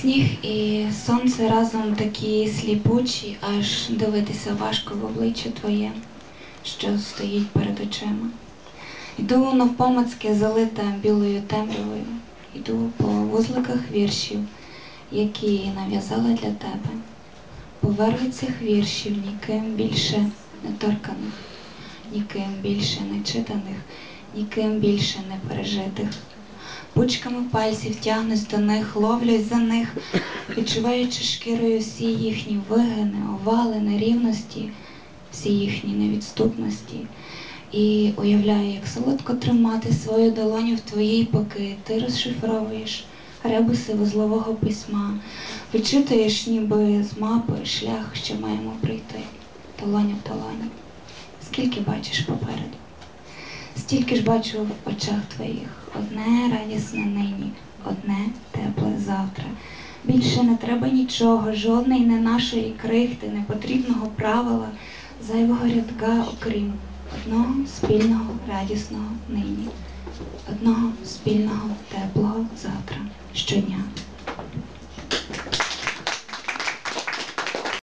Сніг і сонце разом такі сліпучі, аж дивитися важко в обличчя твоє, що стоїть перед очима. Йду навпомацьки залита білою темрявою, йду по вузликах віршів, які нав'язала для тебе. Поверху цих віршів ніким більше не торканих, ніким більше не читаних, ніким більше не пережитих. Пучками пальців тягнусь до них, ловлюсь за них, відчуваючи шкірою всі їхні вигини, овали, нерівності, всі їхні невідступності. І уявляю, як солодко тримати свою долоню в твоїй, поки ти розшифровуєш ребуси вузлового письма, вичитуєш ніби з мапи шлях, що маємо пройти, долоня в долоні. Скільки бачиш попереду? Стільки ж бачу в очах твоїх одне радісне нині, одне тепле завтра. Більше не треба нічого, жодної не нашої крихти, непотрібного правила, зайвого рядка, окрім одного спільного радісного нині, одного спільного теплого завтра щодня.